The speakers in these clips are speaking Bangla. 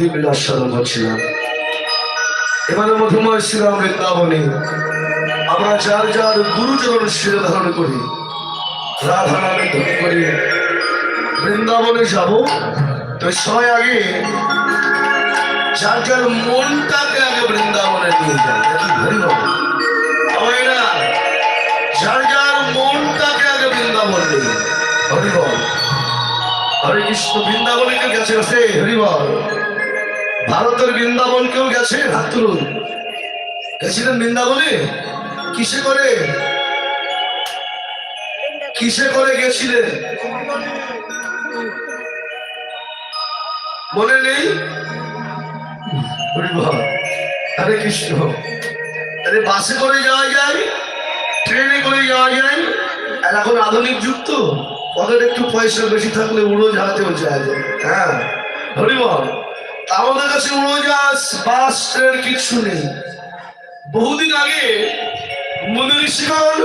নবদ্বীপ বিলাসন করছিলাম। এবারে মধুময় শ্রীরাম বৃন্দাবনে আমরা যার যার গুরুচরণ শিরে ধারণ করি, রাধা নামে ধরে করি বৃন্দাবনে যাব। তো সবাই আগে যার যার মনটাকে আগে বৃন্দাবনে নিয়ে যায় কি ধরি হবে যার যার মনটাকে আগে বৃন্দাবন নিয়ে যায়। হরি কৃষ্ণ, বৃন্দাবনে কেউ গেছে গেছে হরি বল ভারতের বৃন্দাবন কেউ গেছে? হাত তুলুন গেছিলেন বৃন্দাবনে? কিসে করে? কিসে করে গেছিলেন? মনে নেই? হরে কৃষ্ণ। আরে বাসে করে যাওয়া যায়? ট্রেনে করে যাওয়া যায়? আর এখন আধুনিক যুগ তো। একটু পয়সা বেশি থাকলে উড়োজাহাজেও যাওয়া যায়। হ্যাঁ হরিবল আমাদের কাছে উড়োজাহাজ বাস ট্রেন কিচ্ছু নেই। বহুদিন আগে মুনি ঋষিগণ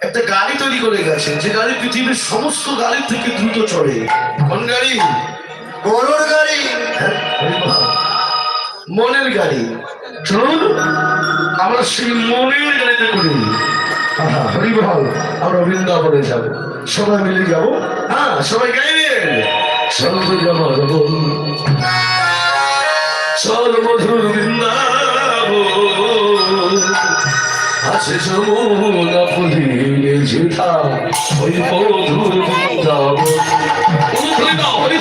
একটা গাড়ি তৈরি করে গেছে। যে গাড়ি পৃথিবীর সমস্ত গাড়ির থেকে দ্রুত চড়ে কোন গাড়ি? গরুর গাড়ি। হ্যাঁ। মনের গাড়ি। চলুন আমরা সেই মনের গাড়িতে করি আহা, হরি বল আমরা বৃন্দাবনে যাব। সবাই মিলে যাব। হ্যাঁ সবাই গাইবেন। সর্বজ আমার বল সর্বধুর বৃন্দাব আছে যমুনা ফুলিলে যেটা ওই মধুর বৃন্দাব হরি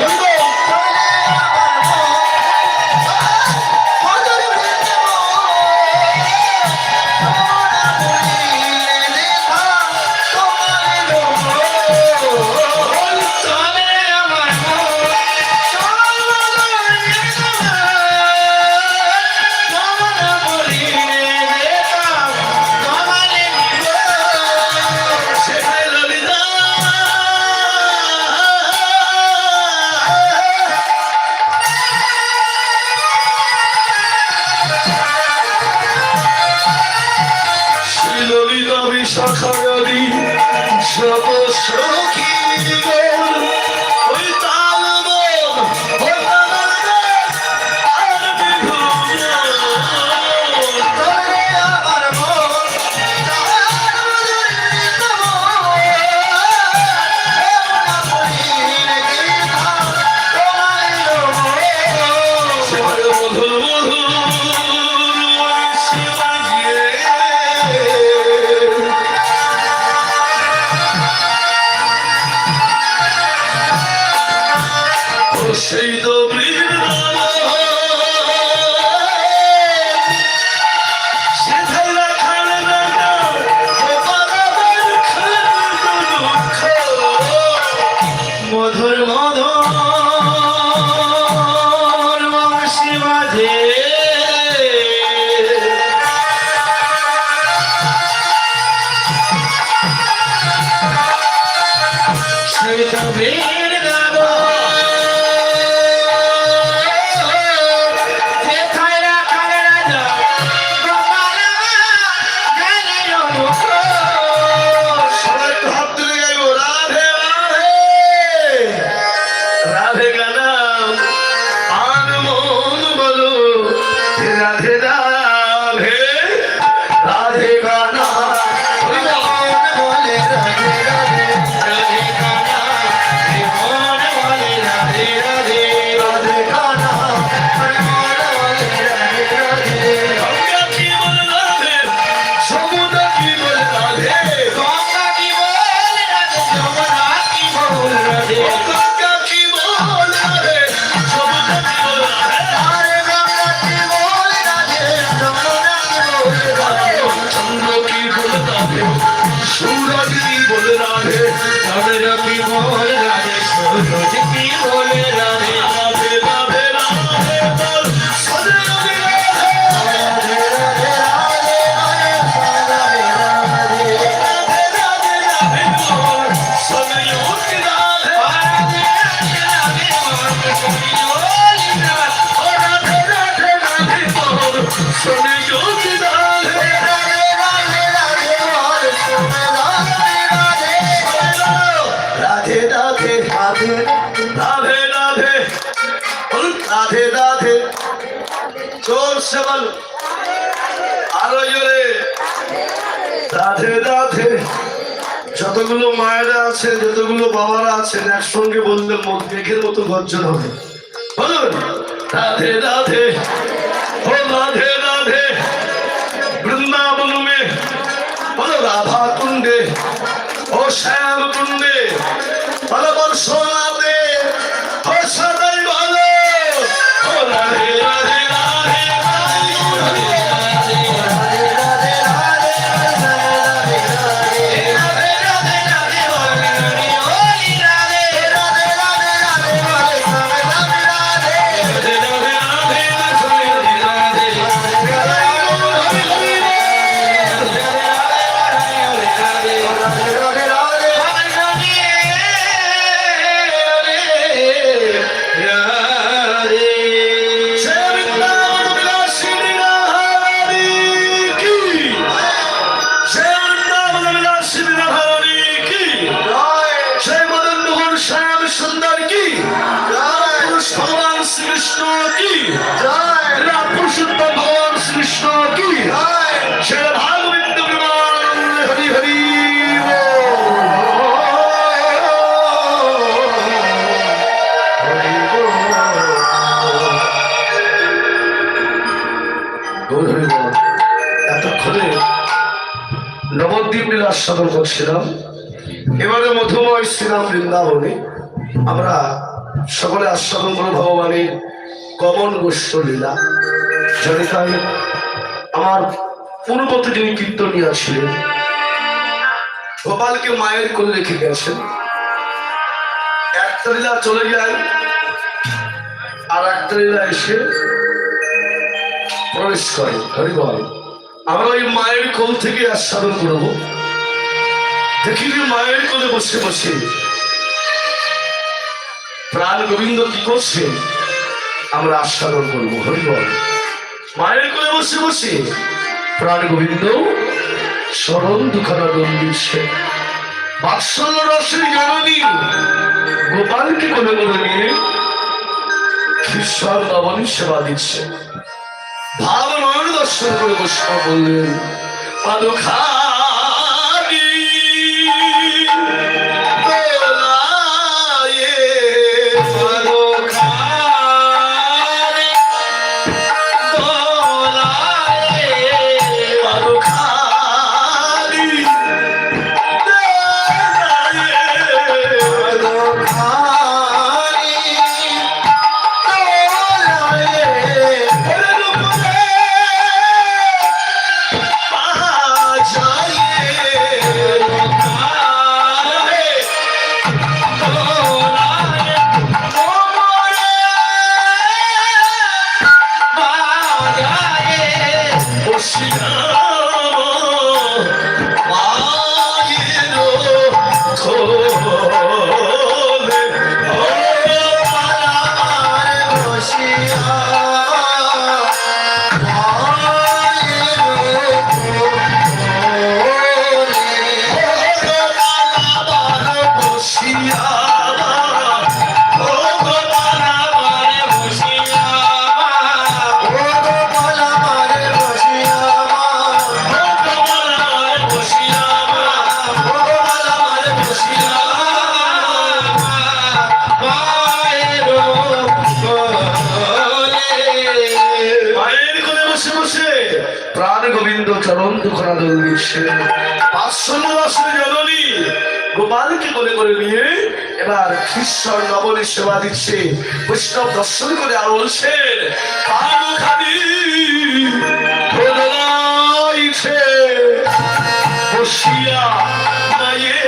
রাধে রাধে রাধে রাধে। রাধে রাধে। জোরসে বলো আরও জোরে। রাধে রাধে। যতগুলো মায়েরা আছে, যতগুলো বাবারা আছেন, একসঙ্গে বললে মন মেঘের মতো গর্জন হবে। বলুন, রাধে রাধে। ও রাধে রাধে। বৃন্দাবন মে বলো রাধা কুণ্ডে ও শ্যাম কুণ্ডে ভালোবাসো না করছিলাম এবারে মধুময় শ্রীরাম বৃন্দাবনে। আমরা সকলে আস্বাদন করো ভগবানের কমন গোষ্ঠ লীলা। জনিতায় আমার পূর্বতে যিনি কীর্তনিয়া ছিলেন গোপালকে মায়ের কোলে রেখে গেছেন। একটা লীলা চলে যায়, আর একটা লীলা এসে প্রবেশ করে। হরিবল আমরা ওই মায়ের কোল থেকে আস্বাদন করব। দেখি মায়ের কোলে বসে বসে। প্রাণ গোবিন্দ কি করছে? আমরা আস্বাদন করব হরিবল মায়ের কোলে বসে বসে। প্রাণ গোবিন্দ, স্মরণ দুখানা দিচ্ছে। বাৎসল্য রসের জননী গোপালকে কোলে কোলে নিয়ে খ্রিস্টান নবনী সেবা দিচ্ছে। ভাব নয়ন দর্শন করে বৈষ্ণব বললেন পাদুখানি চরণ দুখানা দল দিচ্ছে পাঁচশো বছর জননী, গোপালকে কোলে করে নিয়ে এবার খ্রিস্টর নবনী সেবা দিচ্ছে। বৈষ্ণব দর্শন করে আর বলছেন পান বসিয়া মায়ের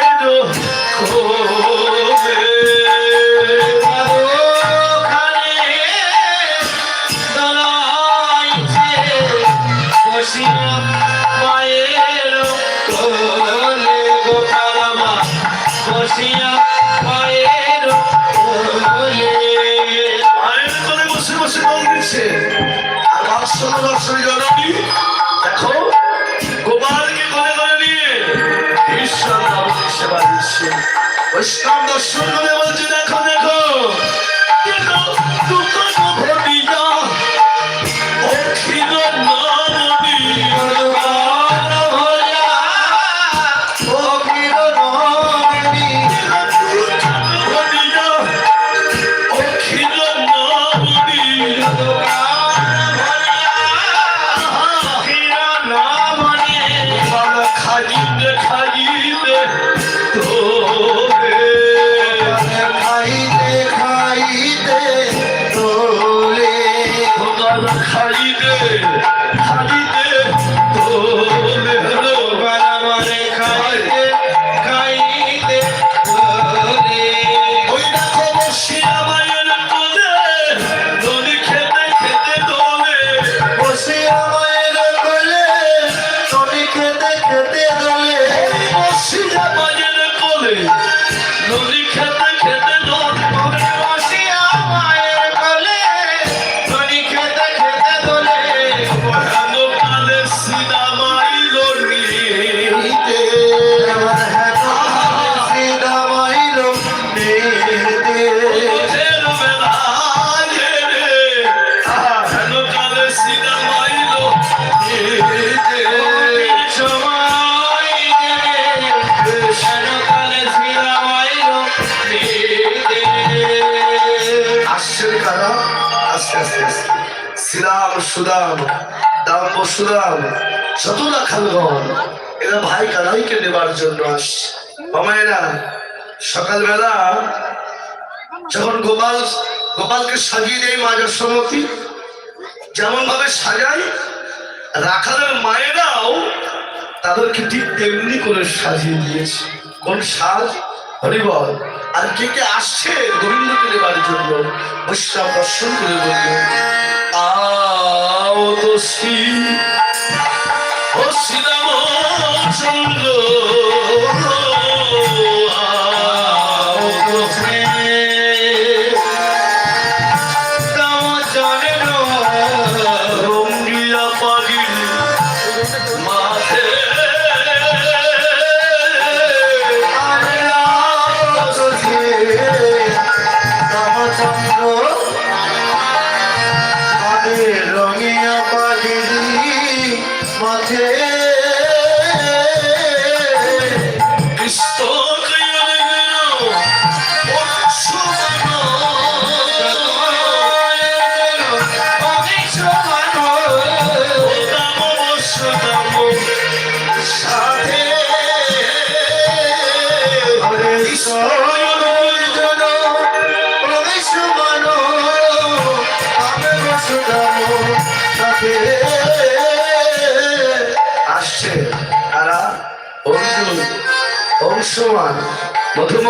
সুদাম, দাম বসুরাম শতুরা খালগণ, এরা ভাই কানাইকে নেবার জন্য আসছে। মামায়েরা সকালবেলা যখন গোপাল, গোপালকে সাজিয়ে দেয় মা যশোমতী যেমন ভাবে সাজায়, রাখালের মায়েরাও তাদেরকে ঠিক তেমনি করে সাজিয়ে দিয়েছে। কোন সাজ? হরিবল। আর কে কে আসছে গোবিন্দকে নেবার জন্য? বৈষ্ণব দর্শন করে বলল আও শ্রী ও শ্রীরামচন্দ্র আও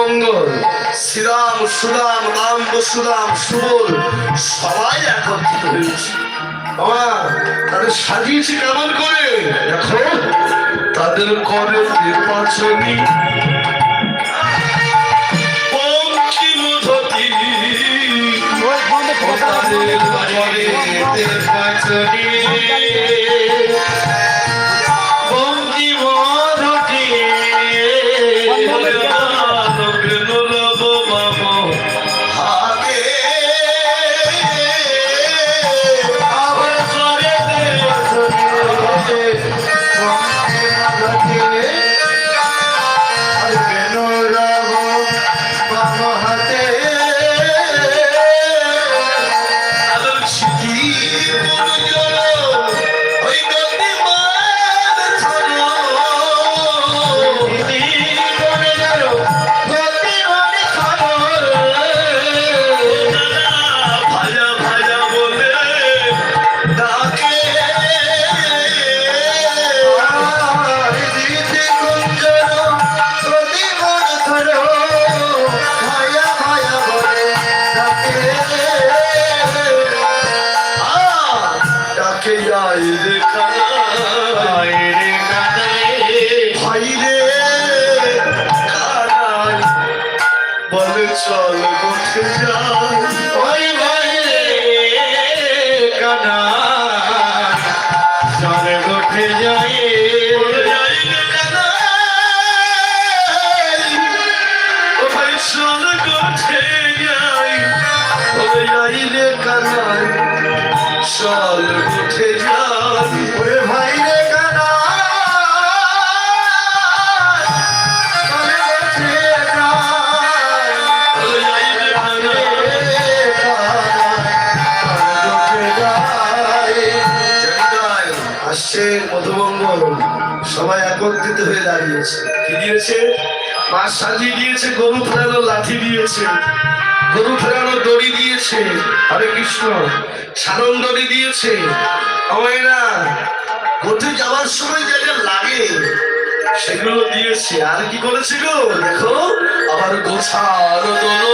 মধুমঙ্গল শ্রীরাম, সুরাম, রাম, বসুরাম সুবল সবাই একত্রিত হয়েছে। তাদের কেমন করে? দেখো, তাদের করে নির্বাচনী তাদের করে ভাই রে কানা কানাই আসছে মধুমঙ্গল। সবাই একত্রিত হয়ে দাঁড়িয়েছে। কি দিয়েছে? মা সাজিয়ে দিয়েছে গরু ফেরানো লাঠি দিয়েছে। গরু ফেরানো দড়ি দিয়েছে। হরে কৃষ্ণ। সারণ দড়ি দিয়েছে। অমেরা কোথায় যাওয়ার সময় যা যা লাগে, সেগুলো দিয়েছে। আর কি করেছিল দেখো, আবার গোছানো দোলো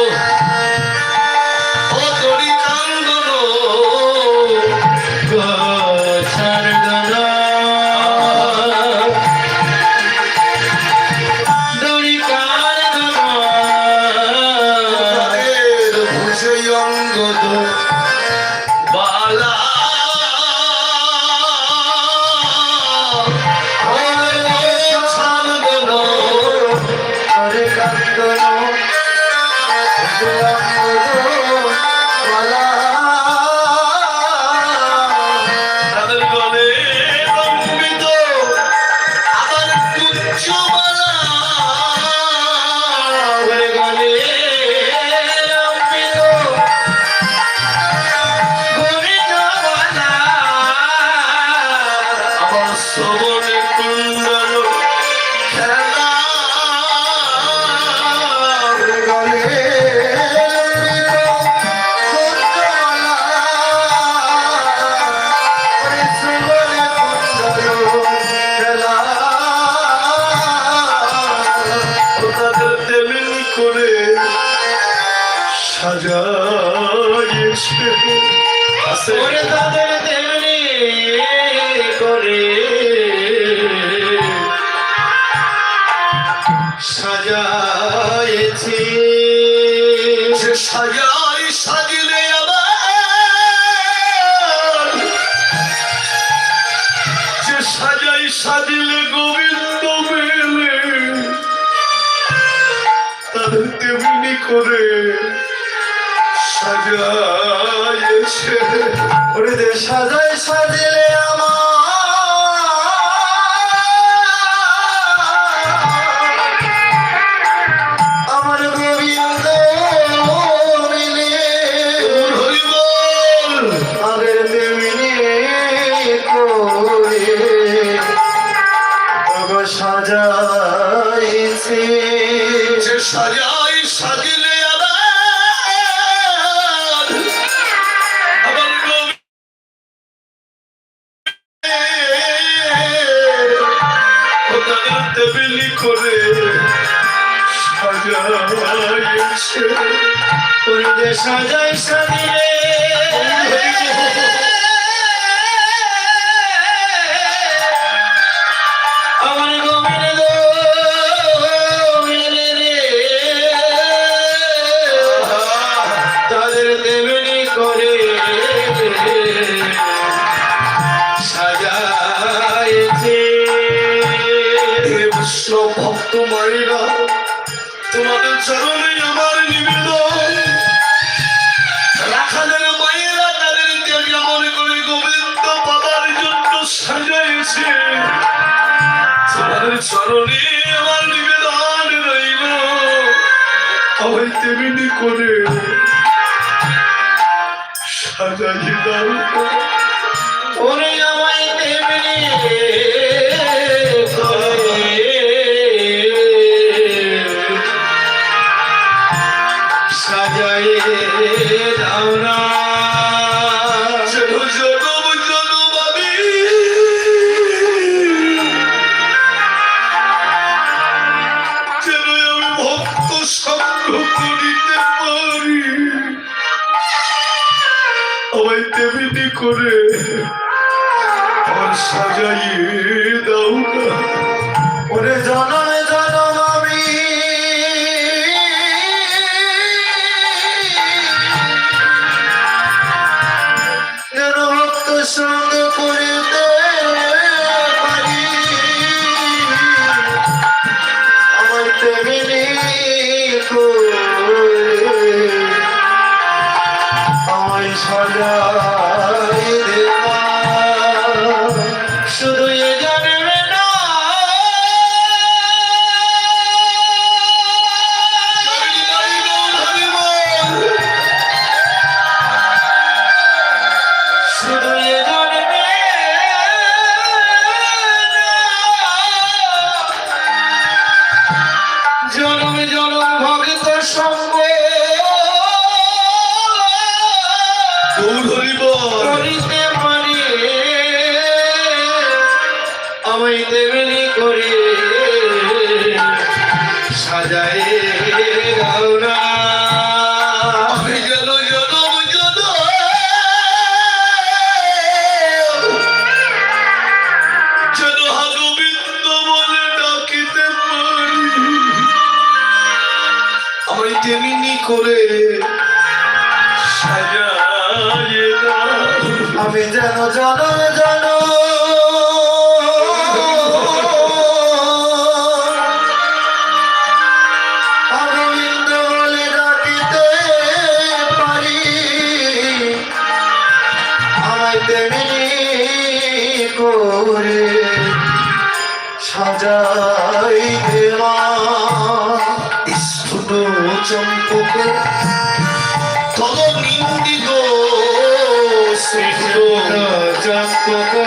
Sí. Buenas tardes. তোমাদের চরণে আমার নিবেদন। রাখালের মায়েরা তাদেরকে কেমন করে গোবিন্দ পাবার জন্য সাজাইছে তোমাদের চরণে আমার নিবেদন রইল। আমায় তেমনি করে সাজাই দাও। ওরে আমায় তেমনি ধরিব করিতে পারি। আমায় তেমনি করে সাজাই জনম জনম করে সাজাই দেওয়া চম্পুকে। চম্পকে নিন্দিত চক্র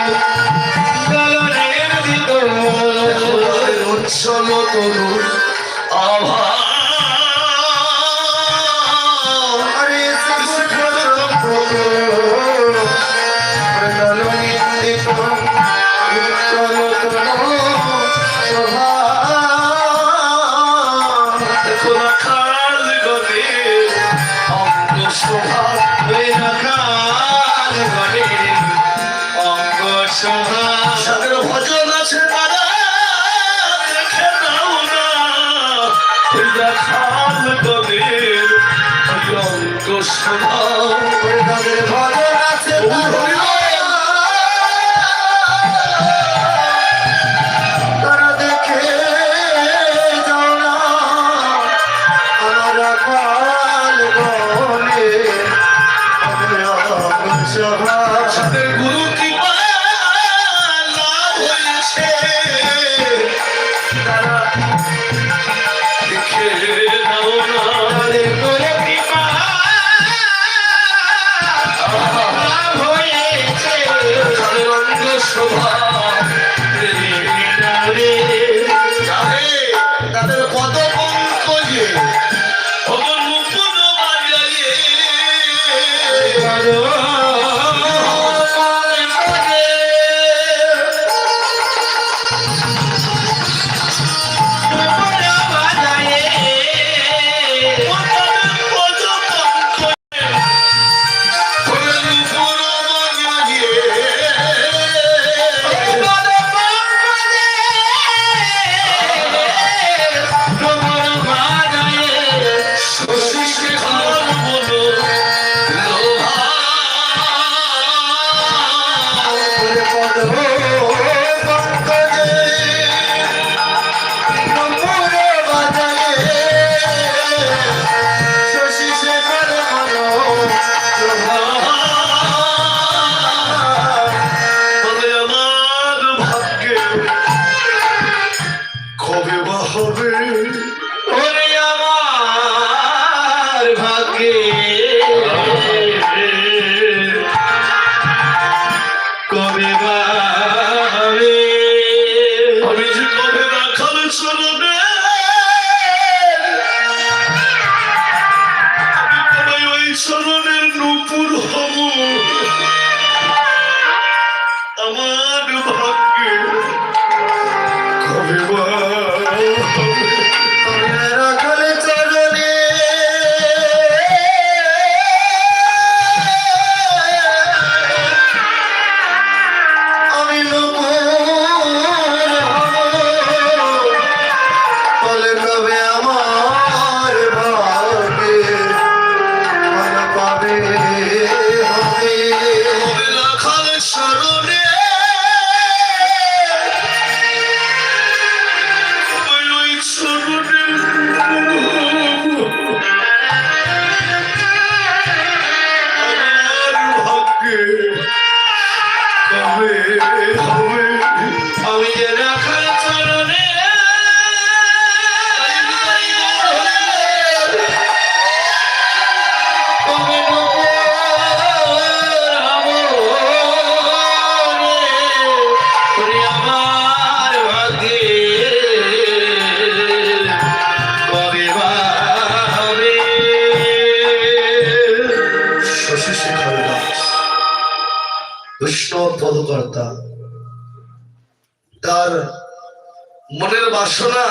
বাসনা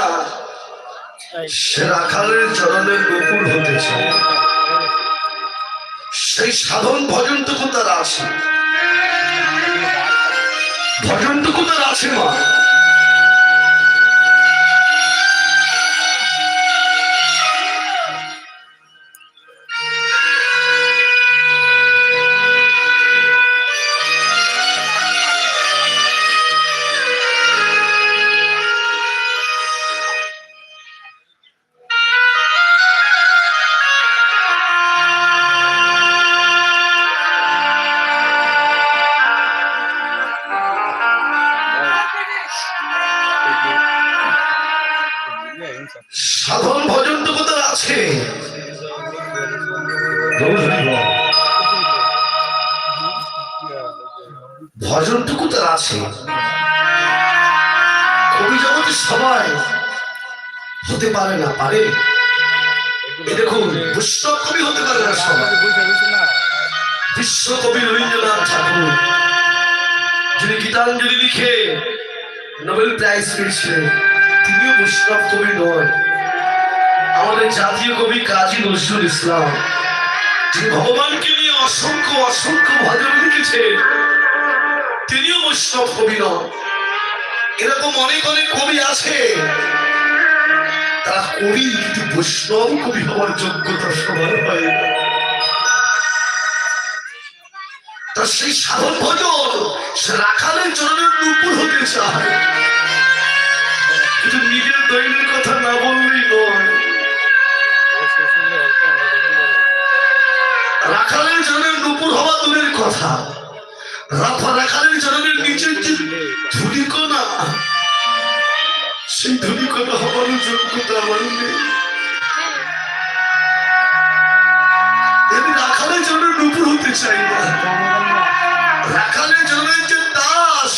সে রাখালের চরণে গোকুল হতে চায় সেই সাধন ভজনটুকু তারা আছে। ভজনটুকু তার আছে মা। জাতীয় কবি কাজী নজরুল ইসলাম, যিনি ভগবানকে নিয়ে অসংখ্য অসংখ্য ভজন লিখেছেন, তিনিও বৈষ্ণব কবি নন। এরকম অনেক অনেক কবি আছে। তারা কবি, কিন্তু বৈষ্ণব কবি হওয়ার যোগ্যতা সবার হয়। তার সেই সাধন ভজন, সে রাখালের চরণের নুপুর হতে চায়। কিন্তু নিজের দৈনের কথা না বললেই নয়। রাখালের জনের নুপুর হওয়া দূরের কথা। রাফা রাখালের জনের নিচের যে ধুলিকণা, সেই ধুলিকণা হওয়ার যোগ্যতা আমার নেই। রাখালের জন্য নুপুর হতে চাই না। রাখালের জনের যে দাস